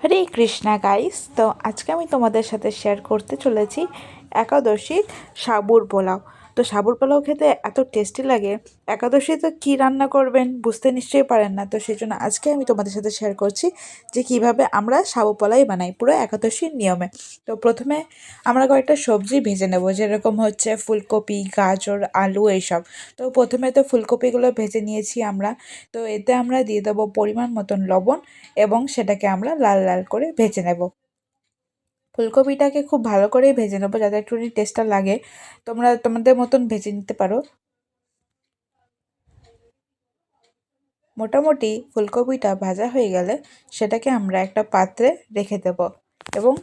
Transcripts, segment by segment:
হরে Krishna guys তো আজকে আমি তোমাদের সাথে শেয়ার করতে চলেছি একাদশীর সাবুর পোলাও। তো সাবুর পোলাও খেতে এত টেস্টি লাগে। একাদশী তো কী রান্না করবেন বুঝতে নিশ্চয়ই পারেন না। তো সেই জন্য আজকে আমি তোমাদের সাথে শেয়ার করছি যে কীভাবে আমরা সাবু পোলাই বানাই পুরো একাদশীর নিয়মে। তো প্রথমে আমরা কয়েকটা সবজি ভেজে নেব, যেরকম হচ্ছে ফুলকপি, গাজর, আলু এইসব। তো প্রথমে তো ফুলকপিগুলো ভেজে নিয়েছি আমরা। তো এতে আমরা দিয়ে দেবো পরিমাণ মতন লবণ এবং সেটাকে আমরা লাল লাল করে ভেজে নেব। ফুলকপিটাকে খুব ভালো করেই ভেজে নেব, যাতে একটুখানি টেস্টটা লাগে। তোমরা তোমাদের মতন ভেজে নিতে পারো। মোটামুটি ফুলকপিটা ভাজা হয়ে গেলে সেটাকে আমরা একটা পাত্রে রেখে দেব এবং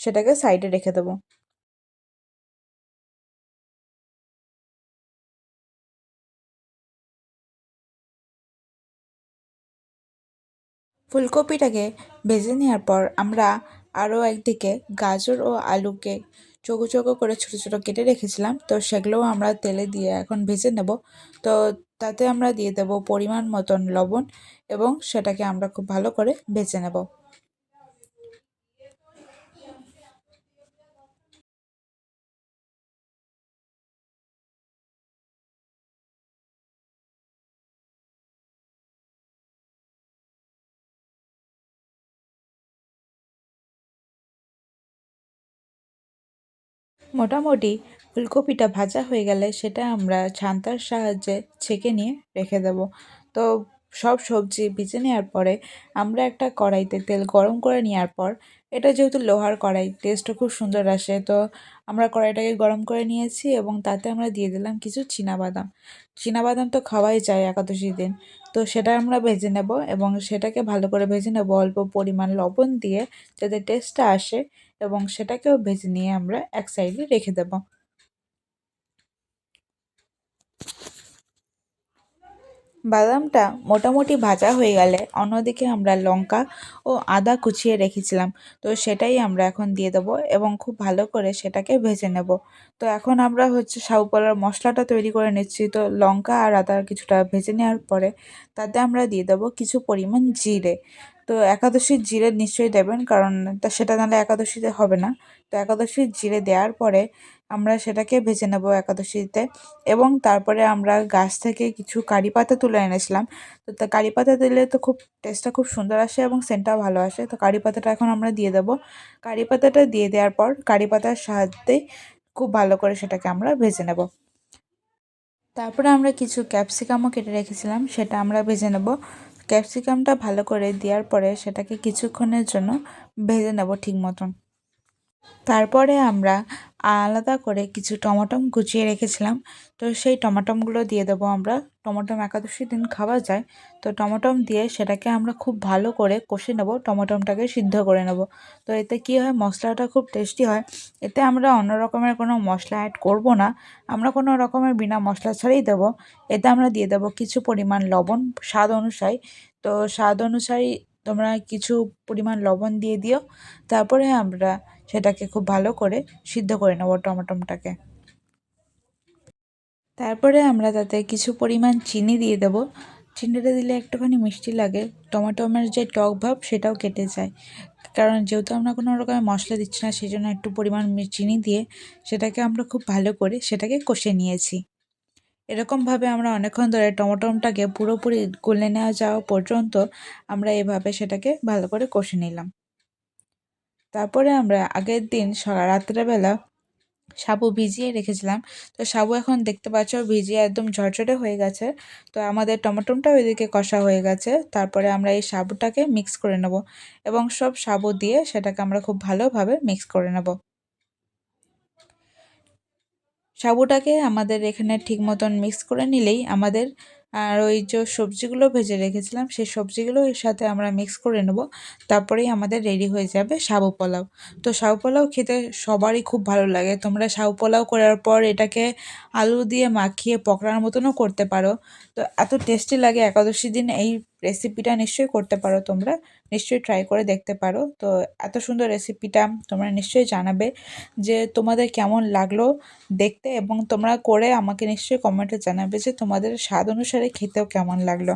সেটাকে সাইডে রেখে দেবো। ফুলকপিটাকে ভেজে নেওয়ার পর আমরা আরও একদিকে গাজর ও আলুকে চকো চকো করে ছোটো ছোটো কেটে রেখেছিলাম। তো সেগুলোও আমরা তেলে দিয়ে এখন ভেজে নেব। তো তাতে আমরা দিয়ে দেব পরিমাণ মতন লবণ এবং সেটাকে আমরা খুব ভালো করে ভেজে নেব। মোটামুটি ফুলকপিটা ভাজা হয়ে গেলে সেটা আমরা ছান্তার সাহায্যে ছেঁকে নিয়ে রেখে দেব। তো সব সবজি ভেজে নেওয়ার পরে আমরা একটা কড়াইতে তেল গরম করে নেওয়ার পর, এটা যেহেতু লোহার কড়াই টেস্টও খুব সুন্দর আসে, তো আমরা কড়াইটাকে গরম করে নিয়েছি এবং তাতে আমরা দিয়ে দিলাম কিছু বাদাম বাদাম তো খাওয়াই যায় একাদশী দিন, তো সেটা আমরা ভেজে নেব এবং সেটাকে ভালো করে ভেজে নেব অল্প পরিমাণ লবণ দিয়ে যাতে টেস্টটা আসে। এবং সেটাকেও ভেজে নিয়ে আমরা এক সাইডে রেখে দেব। বাদামটা মোটামুটি ভাজা হয়ে গেলে অন্যদিকে আমরা লঙ্কা ও আদা কুচিয়ে রেখেছিলাম। তো সেটাই আমরা এখন দিয়ে দেবো এবং খুব ভালো করে সেটাকে ভেজে নেব। তো এখন আমরা হচ্ছে সাউপলার মশলাটা তৈরি করে নিচ্ছি। তো লঙ্কা আর আদা কিছুটা ভেজে নেওয়ার পরে তাতে আমরা দিয়ে দেবো কিছু পরিমাণ জিরে। তো একাদশীর জিরে নিশ্চয়ই দেবেন, কারণ তা সেটা নাহলে একাদশীতে হবে না। তো একাদশীর জিরে দেওয়ার পরে আমরা সেটাকে ভেজে নেব একাদশীতে এবং তারপরে আমরা গাছ থেকে কিছু কারি পাতা তুলে এনেছিলাম। তো তা কারি পাতা দিলে তো খুব টেস্টটা খুব সুন্দর আসে এবং সেন্টটাও ভালো আসে। তো কারি পাতাটা এখন আমরা দিয়ে দেবো। কারি পাতাটা দিয়ে দেওয়ার পর কারি পাতার সাহায্যেই খুব ভালো করে সেটাকে আমরা ভেজে নেব। তারপরে আমরা কিছু ক্যাপসিকামও কেটে রেখেছিলাম, সেটা আমরা ভেজে নেব। ক্যাপসিকামটা ভালো করে দেওয়ার পরে সেটাকে কিছুক্ষণের জন্য ভেজে নেব ঠিক মতন। তারপরে আমরা আলাদা করে কিছু টমাটম কুচিয়ে রেখেছিলাম। তো সেই টমাটমগুলো দিয়ে দেবো আমরা। টমাটম একাদশীর দিন খাওয়া যায়। তো টমাটম দিয়ে সেটাকে আমরা খুব ভালো করে কষে নেব। টমাটমটাকে সিদ্ধ করে নেব। তো এতে কী হয়? মশলাটা খুব টেস্টি হয়। এতে আমরা অন্য রকমের কোনো মশলা অ্যাড করব না। আমরা কোনো রকমের বিনা মশলা ছাড়াই দেবো। এতে আমরা দিয়ে দেবো কিছু পরিমাণ লবণ স্বাদ অনুসারী। তো স্বাদ অনুসারী তোমরা কিছু পরিমাণ লবণ দিয়ে দিও। তারপরে আমরা সেটাকে খুব ভালো করে সিদ্ধ করে নেব টমাটমটাকে। তারপরে আমরা তাতে কিছু পরিমাণ চিনি দিয়ে দেব। চিনিটা দিলে একটুখানি মিষ্টি লাগে, টমাটোমের যে টক ভাব সেটাও কেটে যায়। কারণ যেহেতু আমরা কোনো রকমের মশলা দিচ্ছি না, সেই জন্য একটু পরিমাণ চিনি দিয়ে সেটাকে আমরা খুব ভালো করে সেটাকে কষে নিয়েছি। এরকমভাবে আমরা অনেকক্ষণ ধরে টমাটোমটাকে পুরোপুরি গলে নেওয়া যাওয়া পর্যন্ত আমরা এভাবে সেটাকে ভালো করে কষে নিলাম। তারপরে আমরা আগের দিন রাত্রেবেলা সাবু ভিজিয়ে রেখেছিলাম। তো সাবু এখন দেখতে পাচ্ছ ভিজিয়ে একদম ঝরঝরে হয়ে গেছে। তো আমাদের টমেটোটাও এদিকে কষা হয়ে গেছে। তারপরে আমরা এই সাবুটাকে মিক্স করে নেব এবং সব সাবু দিয়ে সেটাকে আমরা খুব ভালোভাবে মিক্স করে নেব। সাবুটাকে আমাদের এখানে ঠিক মতন মিক্স করে নিলেই আমাদের আর ওই যে সবজিগুলো ভেজে রেখেছিলাম, সেই সবজিগুলো এর সাথে আমরা মিক্স করে নেব। তারপরেই আমাদের রেডি হয়ে যাবে সাবু পোলাও। তো সাবু পোলাও খেতে সবারই খুব ভালো লাগে। তোমরা সাবু পোলাও করার পর এটাকে আলু দিয়ে মাখিয়ে পকড়ার মতনও করতে পারো। তো এত টেস্টি লাগে একাদশী দিন এই রেসিপিটা নিশ্চয়ই করতে পারো তোমরা। নিশ্চয়ই ট্রাই করে দেখতে পারো। তো এত সুন্দর রেসিপিটা তোমরা নিশ্চয়ই জানাবে যে তোমাদের কেমন লাগল দেখতে এবং তোমরা করে আমাকে নিশ্চয়ই কমেন্টে জানাবে যে তোমাদের স্বাদ অনুসারে খেতেও কেমন লাগল।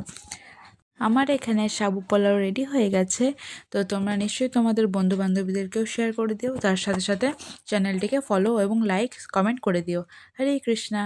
আমার এখানে সাবু পোলাও রেডি হয়ে গেছে। তো তোমরা নিশ্চয়ই তোমাদের বন্ধু বান্ধবীদেরকেও শেয়ার করে দিও। তার সাথে সাথে চ্যানেলটিকে ফলো এবং লাইক কমেন্ট করে দিও। হরে কৃষ্ণা।